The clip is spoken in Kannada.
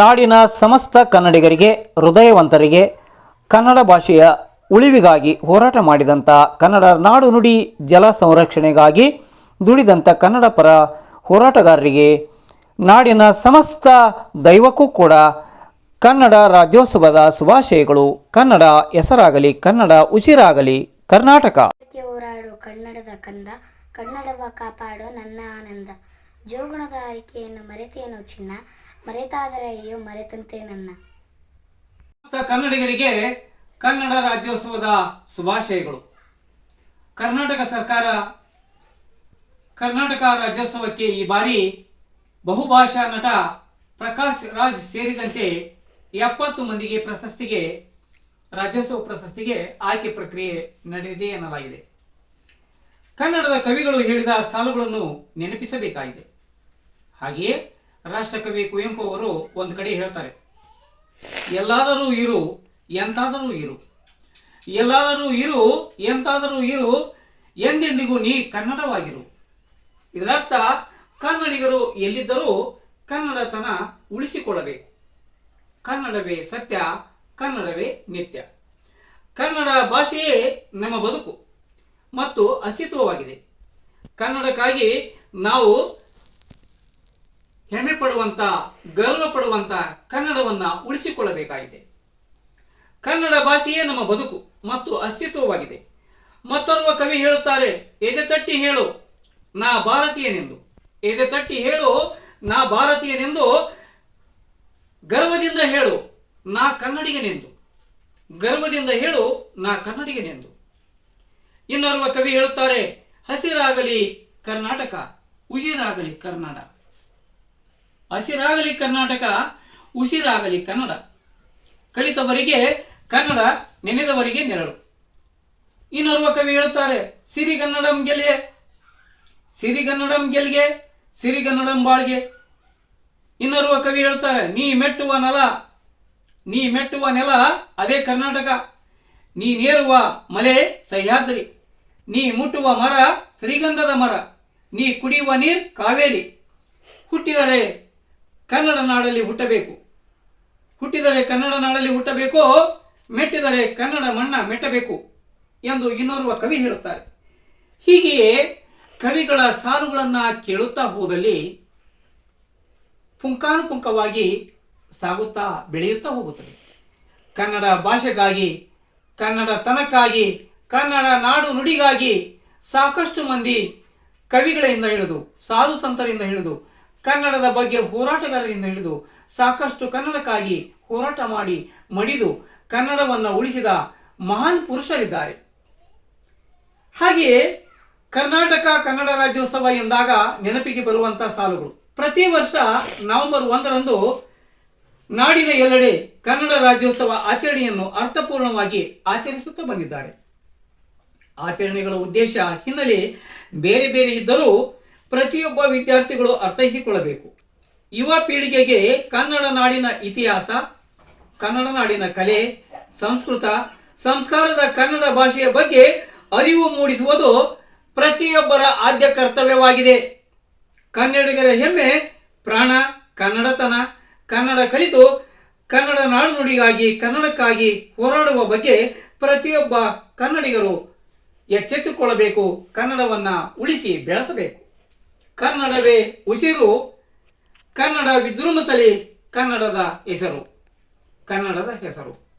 ನಾಡಿನ ಸಮಸ್ತ ಕನ್ನಡಿಗರಿಗೆ, ಹೃದಯವಂತರಿಗೆ, ಕನ್ನಡ ಭಾಷೆಯ ಉಳಿವಿಗಾಗಿ ಹೋರಾಟ ಮಾಡಿದಂಥ ಕನ್ನಡ ನಾಡು ನುಡಿ ಜಲ ಸಂರಕ್ಷಣೆಗಾಗಿ ದುಡಿದಂಥ ಕನ್ನಡ ಪರ ಹೋರಾಟಗಾರರಿಗೆ, ನಾಡಿನ ಸಮಸ್ತ ದೈವಕ್ಕೂ ಕೂಡ ಕನ್ನಡ ರಾಜ್ಯೋತ್ಸವದ ಶುಭಾಶಯಗಳು. ಕನ್ನಡ ಹೆಸರಾಗಲಿ, ಕನ್ನಡ ಉಸಿರಾಗಲಿ, ಕರ್ನಾಟಕ. ಹೋರಾಡು, ಕನ್ನಡದ ಕಂದ, ಕನ್ನಡವ ಕಾಪಾಡೋ ನನ್ನ ಆನಂದ. ಜೋಗುಣದ ಆಯ್ಕೆಯನ್ನು ಮರೆತೇನೋ ಚಿನ್ನ ಮರೆತಾದರೆ ಅಯ್ಯೋ ಮರೆತಂತೆ ನನ್ನ. ಕನ್ನಡಿಗರಿಗೆ ಕನ್ನಡ ರಾಜ್ಯೋತ್ಸವದ ಶುಭಾಶಯಗಳು. ಕರ್ನಾಟಕ ಸರ್ಕಾರ ಕರ್ನಾಟಕ ರಾಜ್ಯೋತ್ಸವಕ್ಕೆ ಈ ಬಾರಿ ಬಹುಭಾಷಾ ನಟ ಪ್ರಕಾಶ್ ರಾಜ್ ಸೇರಿದಂತೆ ಎಪ್ಪತ್ತು ಮಂದಿಗೆ ಪ್ರಶಸ್ತಿಗೆ, ರಾಜ್ಯೋತ್ಸವ ಪ್ರಶಸ್ತಿಗೆ ಆಯ್ಕೆ ಪ್ರಕ್ರಿಯೆ ನಡೆದಿದೆ ಎನ್ನಲಾಗಿದೆ. ಕನ್ನಡದ ಕವಿಗಳು ಹೇಳಿದ ಸಾಲುಗಳನ್ನು ನೆನಪಿಸಬೇಕಾಗಿದೆ. ಹಾಗೆಯೇ ರಾಷ್ಟ್ರಕವಿ ಕುವೆಂಪು ಅವರು ಒಂದು ಕಡೆ ಹೇಳ್ತಾರೆ, ಎಲ್ಲಾದರೂ ಇರು, ಎಂತಾದರೂ ಇರು. ಎಲ್ಲಾದರೂ ಇರು, ಎಂತಾದರೂ ಇರು, ಎಂದೆಂದಿಗೂ ನೀ ಕನ್ನಡವಾಗಿರು. ಇದರರ್ಥ, ಕನ್ನಡಿಗರು ಎಲ್ಲಿದ್ದರೂ ಕನ್ನಡತನ ಉಳಿಸಿಕೊಳ್ಳಬೇಕು. ಕನ್ನಡವೇ ಸತ್ಯ, ಕನ್ನಡವೇ ನಿತ್ಯ ಕನ್ನಡ ಭಾಷೆಯೇ ನಮ್ಮ ಬದುಕು ಮತ್ತು ಅಸ್ತಿತ್ವವಾಗಿದೆ. ಕನ್ನಡಕ್ಕಾಗಿ ನಾವು ಹೆಮ್ಮೆ ಪಡುವಂತ, ಗರ್ವ ಪಡುವಂತ ಕನ್ನಡವನ್ನ ಉಳಿಸಿಕೊಳ್ಳಬೇಕಾಗಿದೆ. ಕನ್ನಡ ಭಾಷೆಯೇ ನಮ್ಮ ಬದುಕು ಮತ್ತು ಅಸ್ತಿತ್ವವಾಗಿದೆ. ಮತ್ತೊರ್ವ ಕವಿ ಹೇಳುತ್ತಾರೆ, ಎದೆ ತಟ್ಟಿ ಹೇಳು ನಾ ಭಾರತೀಯನೆಂದು. ಎದೆ ತಟ್ಟಿ ಹೇಳು ನಾ ಭಾರತೀಯನೆಂದು. ಗರ್ವದಿಂದ ಹೇಳು ನಾ ಕನ್ನಡಿಗನೆಂದು. ಗರ್ವದಿಂದ ಹೇಳು ನಾ ಕನ್ನಡಿಗನೆಂದು. ಇನ್ನೋರ್ವ ಕವಿ ಹೇಳುತ್ತಾರೆ, ಹಸಿರಾಗಲಿ ಕರ್ನಾಟಕ, ಉಸಿರಾಗಲಿ ಕನ್ನಡ ಹಸಿರಾಗಲಿ ಕರ್ನಾಟಕ, ಉಸಿರಾಗಲಿ ಕನ್ನಡ. ಕಲಿತವರಿಗೆ ಕನ್ನಡ ನೆನೆದವರಿಗೆ ನೆರಳು. ಇನ್ನೋರ್ವ ಕವಿ ಹೇಳುತ್ತಾರೆ, ಸಿರಿಗನ್ನಡಂ ಗೆಲ್ಗೆ. ಸಿರಿಗನ್ನಡಂ ಗೆಲ್ಗೆ, ಸಿರಿಗನ್ನಡಂ ಬಾಳ್ಗೆ. ಇನ್ನೋರ್ವ ಕವಿ ಹೇಳ್ತಾರೆ ನೀ ಮೆಟ್ಟುವ ನೆಲ. ನೀ ಮೆಟ್ಟುವ ನೆಲ ಅದೇ ಕರ್ನಾಟಕ. ನೀ ನೇರುವ ಮಲೆ ಸಹ್ಯಾದ್ರಿ. ನೀ ಮುಟ್ಟುವ ಮರ ಶ್ರೀಗಂಧದ ಮರ. ನೀ ಕುಡಿಯುವ ನೀರ್ ಕಾವೇರಿ. ಹುಟ್ಟಿದರೆ ಕನ್ನಡ ನಾಡಲ್ಲಿ ಹುಟ್ಟಬೇಕು. ಹುಟ್ಟಿದರೆ ಕನ್ನಡ ನಾಡಲ್ಲಿ ಹುಟ್ಟಬೇಕೋ, ಮೆಟ್ಟಿದರೆ ಕನ್ನಡ ಮಣ್ಣ ಮೆಟ್ಟಬೇಕು ಎಂದು ಇನ್ನೋರ್ವ ಕವಿ ಹೇಳುತ್ತಾರೆ. ಹೀಗೆಯೇ ಕವಿಗಳ ಸಾಲುಗಳನ್ನು ಕೇಳುತ್ತಾ ಹೋದಲ್ಲಿ ಪುಂಕಾನುಪುಂಕವಾಗಿ ಸಾಗುತ್ತಾ ಬೆಳೆಯುತ್ತಾ ಹೋಗುತ್ತದೆ. ಕನ್ನಡ ಭಾಷೆಗಾಗಿ, ಕನ್ನಡ ತನಕ್ಕಾಗಿ, ಕನ್ನಡ ನಾಡು ನುಡಿಗಾಗಿ ಸಾಕಷ್ಟು ಮಂದಿ ಕವಿಗಳಿಂದ ಹಿಡಿದು, ಸಾಧು ಸಂತರಿಂದ ಹಿಡಿದು ಕನ್ನಡದ ಬಗ್ಗೆ ಹೋರಾಟಗಾರರಿಂದ ಹಿಡಿದು ಸಾಕಷ್ಟು ಕನ್ನಡಕ್ಕಾಗಿ ಹೋರಾಟ ಮಾಡಿ ಮಡಿದು ಕನ್ನಡವನ್ನು ಉಳಿಸಿದ ಮಹಾನ್ ಪುರುಷರಿದ್ದಾರೆ. ಹಾಗೆಯೇ ಕರ್ನಾಟಕ ಕನ್ನಡ ರಾಜ್ಯೋತ್ಸವ ಎಂದಾಗ ನೆನಪಿಗೆ ಬರುವಂಥ ಸಾಲುಗಳು. ಪ್ರತಿ ವರ್ಷ ನವೆಂಬರ್ ಒಂದರಂದು ನಾಡಿನ ಎಲ್ಲೆಡೆ ಕನ್ನಡ ರಾಜ್ಯೋತ್ಸವ ಆಚರಣೆಯನ್ನು ಅರ್ಥಪೂರ್ಣವಾಗಿ ಆಚರಿಸುತ್ತಾ ಬಂದಿದ್ದಾರೆ. ಆಚರಣೆಗಳ ಉದ್ದೇಶ ಹಿನ್ನೆಲೆ ಬೇರೆ ಬೇರೆ ಇದ್ದರೂ ಪ್ರತಿಯೊಬ್ಬ ವಿದ್ಯಾರ್ಥಿಗಳು ಅರ್ಥೈಸಿಕೊಳ್ಳಬೇಕು. ಯುವ ಪೀಳಿಗೆಗೆ ಕನ್ನಡ ನಾಡಿನ ಇತಿಹಾಸ, ಕನ್ನಡ ನಾಡಿನ ಕಲೆ, ಸಂಸ್ಕೃತ, ಸಂಸ್ಕಾರದ ಕನ್ನಡ ಭಾಷೆಯ ಬಗ್ಗೆ ಅರಿವು ಮೂಡಿಸುವುದು ಪ್ರತಿಯೊಬ್ಬರ ಆದ್ಯ ಕರ್ತವ್ಯವಾಗಿದೆ. ಕನ್ನಡಿಗರ ಹೆಮ್ಮೆ ಪ್ರಾಣ, ಕನ್ನಡತನ, ಕನ್ನಡ ಕಲಿತು ಕನ್ನಡ ನಾಡು ನುಡಿಗಾಗಿ ಕನ್ನಡಕ್ಕಾಗಿ ಹೋರಾಡುವ ಬಗ್ಗೆ ಪ್ರತಿಯೊಬ್ಬ ಕನ್ನಡಿಗರು ಎಚ್ಚೆತ್ತುಕೊಳ್ಳಬೇಕು, ಕನ್ನಡವನ್ನು ಉಳಿಸಿ ಬೆಳೆಸಬೇಕು. ಕನ್ನಡವೇ ಉಸಿರು ಕನ್ನಡ ವಿಜೃಂಭಿಸಲಿ ಕನ್ನಡದ ಹೆಸರು. ಕನ್ನಡದ ಹೆಸರು.